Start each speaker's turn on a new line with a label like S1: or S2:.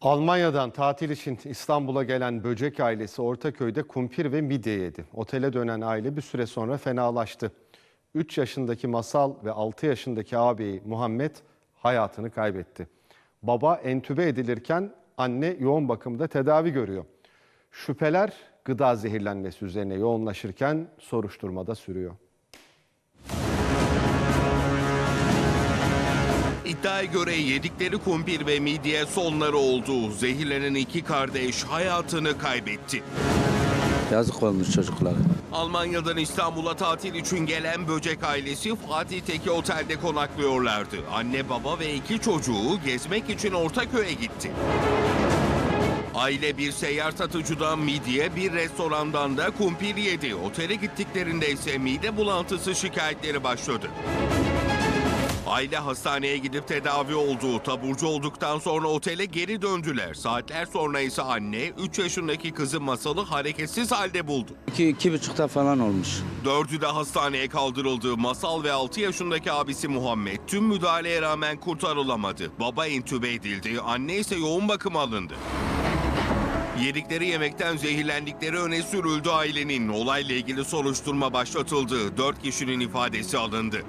S1: Almanya'dan tatil için İstanbul'a gelen böcek ailesi Ortaköy'de kumpir ve midye yedi. Otele dönen aile bir süre sonra fenalaştı. 3 yaşındaki Masal ve 6 yaşındaki ağabeyi Muhammed hayatını kaybetti. Baba entübe edilirken anne yoğun bakımda tedavi görüyor. Şüpheler gıda zehirlenmesi üzerine yoğunlaşırken soruşturmada sürüyor.
S2: İddiaya göre yedikleri kumpir ve midye sonları oldu. Zehirlenen iki kardeş hayatını kaybetti.
S3: Yazık olmuş çocuklara.
S2: Almanya'dan İstanbul'a tatil için gelen böcek ailesi Fatih'teki otelde konaklıyorlardı. Anne baba ve iki çocuğu gezmek için Ortaköy'e gitti. Aile bir seyyar satıcıdan midye, bir restorandan da kumpir yedi. Otele gittiklerinde ise mide bulantısı şikayetleri başladı. Aile hastaneye gidip tedavi oldu. Taburcu olduktan sonra otele geri döndüler. Saatler sonra ise anne 3 yaşındaki kızı Masal'ı hareketsiz halde buldu.
S3: İki, iki buçukta falan olmuş.
S2: Dördü de hastaneye kaldırıldı. Masal ve 6 yaşındaki abisi Muhammed tüm müdahaleye rağmen kurtarılamadı. Baba entübe edildi, anne ise yoğun bakıma alındı. Yedikleri yemekten zehirlendikleri öne sürüldü ailenin. Olayla ilgili soruşturma başlatıldı. Dört kişinin ifadesi alındı.